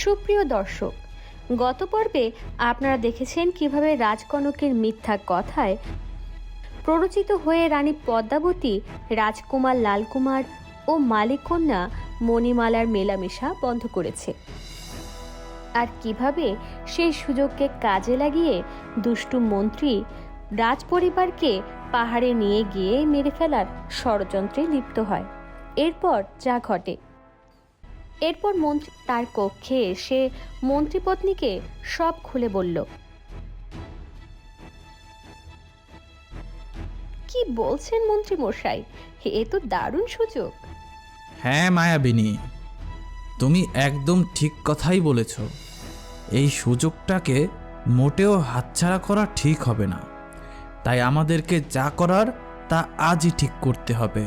সুপ্রিয় দর্শক, গত পর্বে আপনারা দেখেছেন কীভাবে রাজকনকের মিথ্যা কথায় প্ররোচিত হয়ে রানী পদ্মাবতী, রাজকুমার লালকুমার ও মালিকন্যা মণিমালার মেলামেশা বন্ধ করেছে। আর কীভাবে সেই সুযোগকে কাজে লাগিয়ে দুষ্টু মন্ত্রী রাজপরিবারকে পাহাড়ে নিয়ে গিয়ে মেরে ফেলার ষড়যন্ত্রে লিপ্ত হয়। এরপর যা ঘটে এরপর মন্ত্রী তার কক্ষে এসে মন্ত্রীপত্নীকে সব খুলে বলল কি বলছেন মন্ত্রী মশাই এ তো দারুণ সুযোগ। হ্যাঁ মায়াবিনী তুমি একদম ঠিক কথাই বলেছ। এই সুযোগটাকে মোটেও হাতছাড়া করা ঠিক হবে না। তাই আমাদেরকে যা করার তা আজই ঠিক করতে হবে।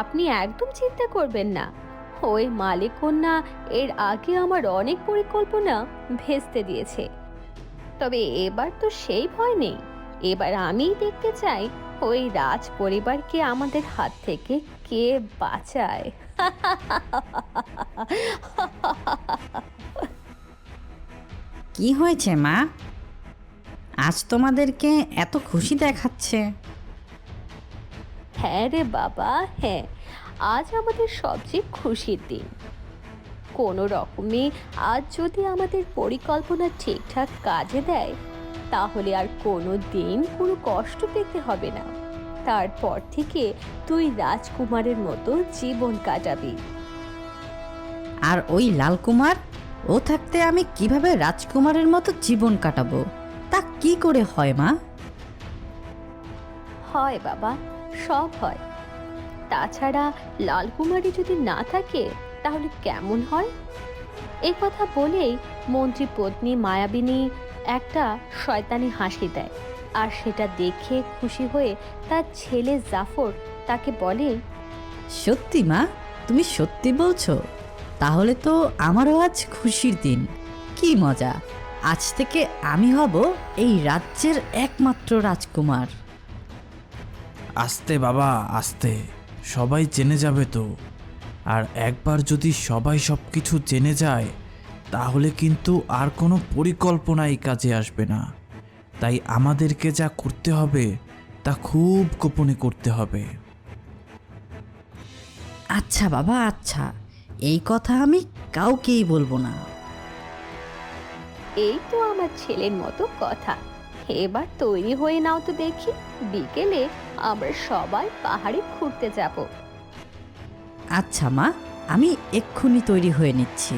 আপনি একদম চিন্তা করবেন না। ওই মালিকন্যা এর আগে আমার অনেক পরিকল্পনা ভেস্তে দিয়েছে। তবে এবার তো সেই ভয় নেই। এবার আমিই দেখতে চাই ওই রাজ পরিবারকে আমাদের হাত থেকে কে বাঁচায়। কি হয়েছে মা? আজ তোমাদেরকে এত খুশি দেখাচ্ছে। হ্যাঁ রে বাবা হ্যাঁ। আজ আমাদের সবচেয়ে খুশির দিন। কোনো রকমে আজ যদি আমাদের পরিকল্পনা ঠিকঠাক কাজে দেয় তাহলে আর কোনো দিন কোনো কষ্ট পেতে হবে না। তারপর থেকে তুই রাজকুমারের মতো জীবন কাটাবি। আর ওই লালকুমার? ও থাকতে আমি কীভাবে রাজকুমারের মতো জীবন কাটাবো? তা কি করে হয় মা? হয় বাবা সব হয়। তাছাড়া লালকুমারী যদি না থাকে তাহলে কেমন হয়? এই কথা বলেই মন্ত্রী পত্নী মায়াবিনী একটা শয়তানি হাসি দেয়। আর সেটা দেখে খুশি হয়ে তার ছেলে জাফর তাকে বলে সত্যি মা তুমি সত্যি বলছো। তাহলে তো আমারও আজ খুশির দিন। কি মজা আজ থেকে আমি হব এই রাজ্যের একমাত্র রাজকুমার। আস্তে বাবা আস্তে। সবাই জেনে যাবে তো। আর একবার যদি সবাই সব কিছু জেনে যায় তাহলে কিন্তু আর কোনো পরিকল্পনাই কাজে আসবে না। তাই আমাদেরকে যা করতে হবে তা খুব গোপনে করতে হবে। আচ্ছা বাবা আচ্ছা। এই কথা আমি কাউকেই বলব না। এই তো আমার ছেলের মতো কথা। এবার তৈরি হয়ে নাও তো দেখি। বিকেলে আমরা সবাই পাহাড়ে ঘুরতে যাব। আচ্ছা মা আমি এক্ষুনি তৈরি হয়ে নিচ্ছি।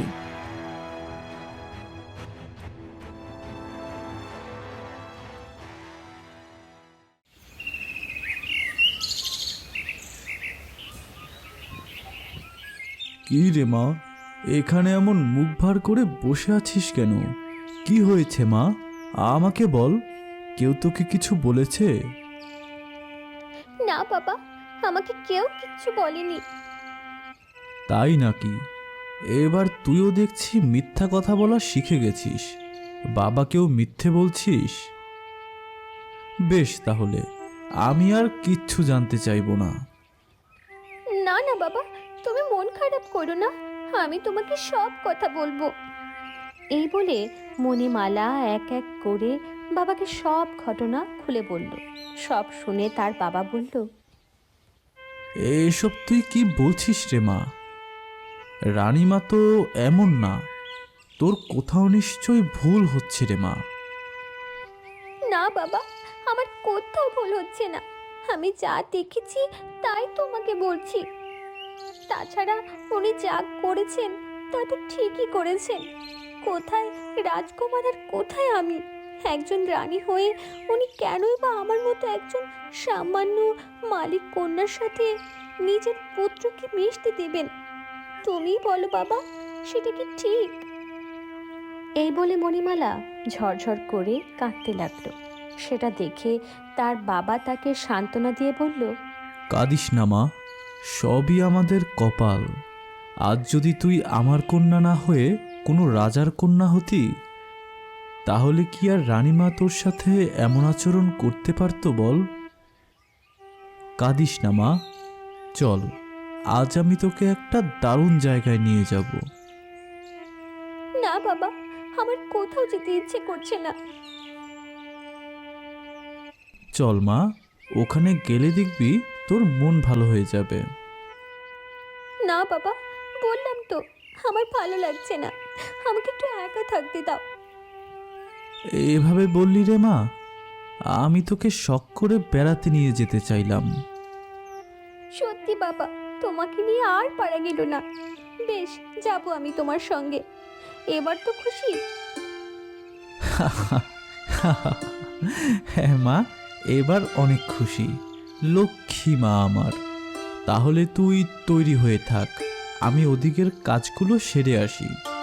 কি রে মা এখানে এমন মুখ ভার করে বসে আছিস কেন? কি হয়েছে মা? আমাকে বল। কেউ তোকে কিছু বলেছে? না বাবা আমাকে কেউ কিচ্ছু বলেনি। তাই নাকি? এবার তুইও দেখছি মিথ্যা কথা বলা শিখে গেছিস। বাবাকেও মিথ্যে বলছিস? বেশ তাহলে আমি আর কিচ্ছু জানতে চাইব না। না না বাবা তুমি মন খারাপ করো না আমি তোমাকে সব কথা বলব। এই বলে মণিমালা এক এক করে বাবাকে সব ঘটনা খুলে বলল। সব শুনে তার বাবা বলল এসব তুই কি বলছিস রে মা? রানীমা তো এমন না। তোর কোথাও নিশ্চয়ই ভুল হচ্ছে রে মা। না বাবা আমার কোথাও ভুল হচ্ছে না। আমি যা দেখেছি তাই তোমাকে বলছি। তাছাড়া উনি যা করেছেন তা তো ঠিকই করেছেন। কোথায় রাজকুমার আর কোথায় আমি? একজন রানী হয়ে উনি কেনই বা আমার মতো একজন সামান্য মালিক কন্যার সাথে নিজের পুত্রকে মিশতে দেবেন? তুমি বলো বাবা সেটা কি ঠিক? এই বলে মণিমালা ঝরঝর করে কাঁদতে লাগল। সেটা দেখে তার বাবা তাকে সান্ত্বনা দিয়ে বলল কাঁদিস না মা সবই আমাদের কপাল। আজ যদি তুই আমার কন্যা না হয়ে কোনো রাজার কন্যা হতি তাহলে কি আর রানীমা তোর সাথে এমন আচরণ করতে পারতো বল? কাঁদিস না মা। চল আজ আমি তোকে একটা দারুণ জায়গায় নিয়ে যাব। না বাবা আমার কোথাও যেতে ইচ্ছে করছে না। চল মা ওখানে গেলে দেখবি তোর মন ভালো হয়ে যাবে। না বাবা বললাম তো আমার ভালো লাগছে না। আমাকে একটু একা থাকতে দাও। এভাবে বললি রে মা আমি তোকে শখ করে বেড়াতে নিয়ে যেতে চাইলাম। সত্যি বাবা তোমাকে নিয়ে আর পারা গেল না। বেশ যাব আমি তোমার সঙ্গে। এবার তো খুশি? হ্যাঁ মা এবার অনেক খুশি। লক্ষ্মী মা আমার তাহলে তুই তৈরি হয়ে থাক। আমি ওদিকের কাজগুলো সেরে আসি।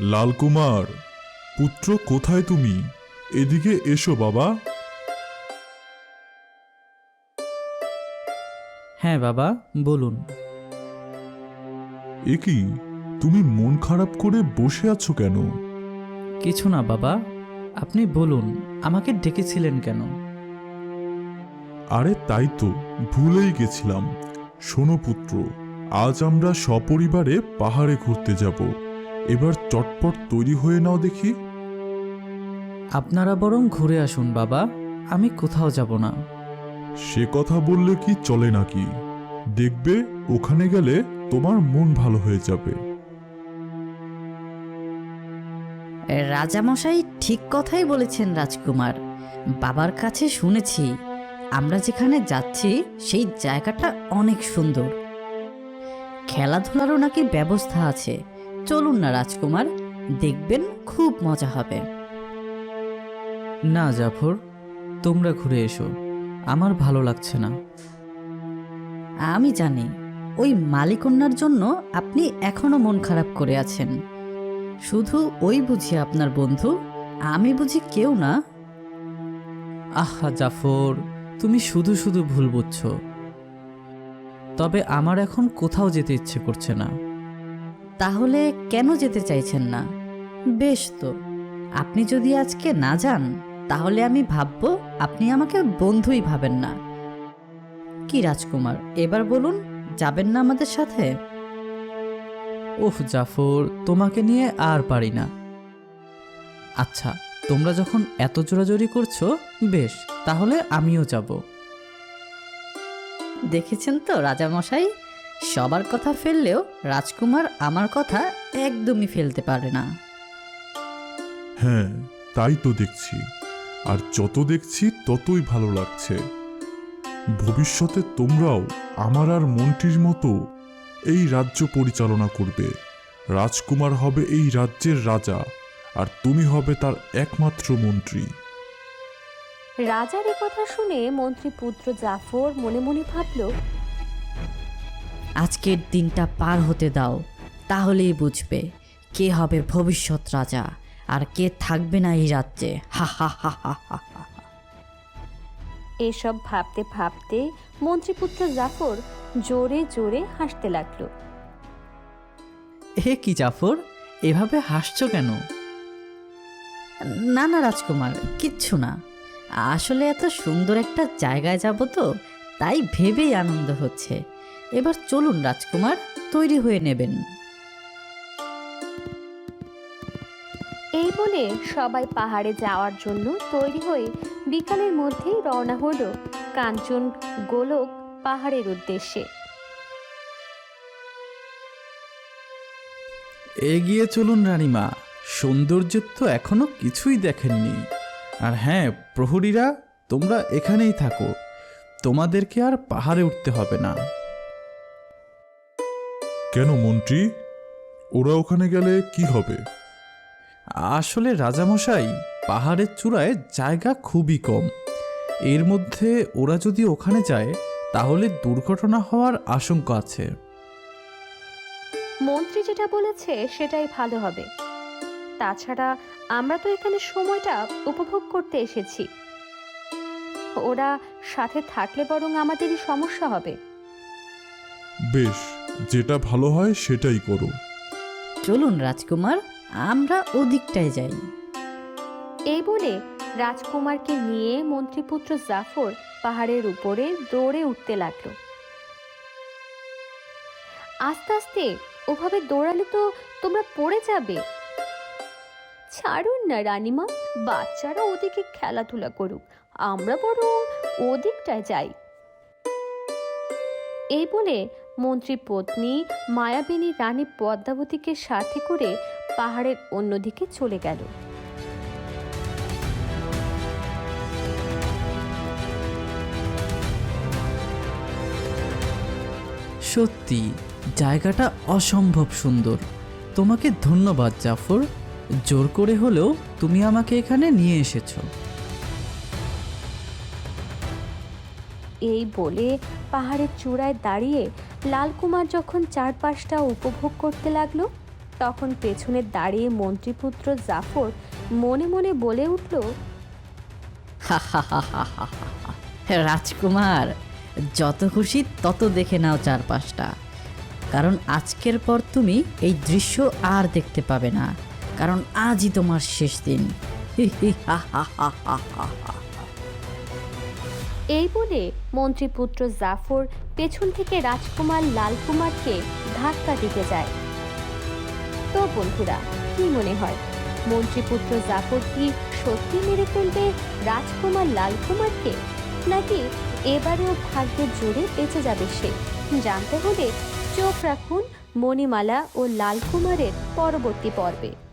লালকুমার পুত্র কোথায় তুমি? এদিকে এসো বাবা। হ্যাঁ বাবা বলুন। এ কি তুমি মন খারাপ করে বসে আছো কেন? কিছু না বাবা আপনি বলুন আমাকে ডেকেছিলেন কেন? আরে তাই তো ভুলেই গেছিলাম। শোনো পুত্র আজ আমরা সপরিবারে পাহাড়ে ঘুরতে যাব। এবার চটপট তৈরি হয়ে নাও দেখি। আপনারা বরং ঘুরে আসুন বাবা। আমি কোথাও যাব না। সে কথা বললে কি চলে নাকি? দেখবে ওখানে গেলে তোমার মন ভালো হয়ে যাবে। রাজামশাই ঠিক কথাই বলেছেন রাজকুমার। বাবার কাছে শুনেছি আমরা যেখানে যাচ্ছি সেই জায়গাটা অনেক সুন্দর। খেলাধুলারও নাকি ব্যবস্থা আছে। চলুন না রাজকুমার। দেখবেন খুব মজা হবে। না জাফর তোমরা ঘুরে এসো। আমার ভালো লাগছে না। আমি জানি ওই মালিকন্যার জন্য আপনি এখনও মন খারাপ করে আছেন। শুধু ওই বুঝি আপনার বন্ধু আমি বুঝি কেউ না। আহা জাফর তুমি শুধু শুধু ভুল বুঝছ। তবে আমার এখন কোথাও যেতে ইচ্ছে করছে না। তাহলে কেন যেতে চাইছেন না? বেশ তো। আপনি যদি আজকে না যান তাহলে আমি ভাববো আপনি আমাকে বন্ধুই ভাবেন না। কি রাজকুমার এবার বলুন যাবেন না আমাদের সাথে? ওহ জাফর তোমাকে নিয়ে আর পারি না। আচ্ছা তোমরা যখন এত জোরাজোরি করছ বেশ তাহলে আমিও যাব। দেখেছেন তো রাজামশাই? সবার কথা ফেললেও রাজকুমার আমার কথা একদমই ফেলতে পারে না। হ্যাঁ তাই তো দেখছি। আর যত দেখছি ততই ভালো লাগছে। ভবিষ্যতে তোমরাও আমার আর মন্ত্রীর মতো এই রাজ্য পরিচালনা করবে। রাজকুমার হবে এই রাজ্যের রাজা আর তুমি হবে তার একমাত্র মন্ত্রী। রাজার এ কথা শুনে মন্ত্রী পুত্র জাফর মনে মনে ভাবল আজকের দিনটা পার হতে দাও তাহলেই বুঝবে কে হবে ভবিষ্যৎ রাজা আর কে থাকবে না এই রাজ্যে। হা হা হা হা হা হা। এসব ভাবতে ভাবতে মন্ত্রীপুত্র জাফর জোরে জোরে হাসতে লাগল। এ কি জাফর? এভাবে হাসছো কেন? না না রাজকুমার কিচ্ছু না। আসলে এত সুন্দর একটা জায়গায় যাব তো তাই ভেবেই আনন্দ হচ্ছে। এবার চলুন রাজকুমার তৈরি হয়ে নেবেন। এই বলে সবাই পাহাড়ে যাওয়ার জন্য তৈরি হয়ে বিকালের মধ্যেই রওনা হলো কাঞ্চন গোলক পাহাড়ের উদ্দেশ্যে। এগিয়ে চলুন রানীমা সৌন্দর্যের তো এখনও কিছুই দেখেননি। আর হ্যাঁ প্রহরীরা তোমরা এখানেই থাকো তোমাদেরকে আর পাহাড়ে উঠতে হবে না। কেন মন্ত্রী? ওরা ওখানে গেলে কি হবে? আসলে রাজামশাই পাহাড়ের চূড়ায় জায়গা খুবই কম। এর মধ্যে ওরা যদি ওখানে যায় তাহলে দুর্ঘটনা হওয়ার আশঙ্কা আছে। মন্ত্রী যেটা বলেছে সেটাই ভালো হবে। তাছাড়া আমরা তো এখানে সময়টা উপভোগ করতে এসেছি। ওরা সাথে থাকলে বরং আমাদেরই সমস্যা হবে। বেশ যেটা ভালো হয় সেটাই করো। চলুন রাজকুমার আমরা ওদিকটায় যাই। এই বলে রাজকুমারকে নিয়ে মন্ত্রীপুত্র জাফর পাহাড়ের উপরে দৌড়ে উঠতে লাগল। আস্তে আস্তে ওভাবে দৌড়ালে তো তোমরা পড়ে যাবে। ছাড়ুন না রানীমা বাচ্চারা ওদিকে খেলাধুলা করুক আমরা বরং ওদিকটায় যাই। এই বলে মন্ত্রী পত্নী মায়াবিনী রানী পদ্মাবতীকে সাথে করে পাহাড়ের অন্যদিকে চলে গেল। সত্যি জায়গাটা অসম্ভব সুন্দর। তোমাকে ধন্যবাদ জাফর। জোর করে হলেও তুমি আমাকে এখানে নিয়ে এসেছ। এই বলে পাহাড়ের চূড়ায় দাঁড়িয়ে লালকুমার যখন চারপাশটা উপভোগ করতে লাগল তখন পেছনে দাঁড়িয়ে মন্ত্রীপুত্র জাফর মনে মনে বলে উঠল রাজকুমার যত খুশি তত দেখে নাও চারপাশটা। কারণ আজকের পর তুমি এই দৃশ্য আর দেখতে পাবে না। কারণ আজই তোমার শেষ দিন। এই বলে মন্ত্রীপুত্র জাফর পেছন থেকে রাজকুমার লালকুমারকে ধাক্কা দিতে যায়। তো বন্ধুরা, কি মনে হয়? মন্ত্রীপুত্র জাফর কি সত্যি মেরে ফেলবে রাজকুমার লালকুমারকে? নাকি এবারেও ভাগ্যের জোরে বেঁচে যাবে সে? জানতে হলে চোখ রাখুন মণিমালা ও লালকুমারের পরবর্তী পর্বে।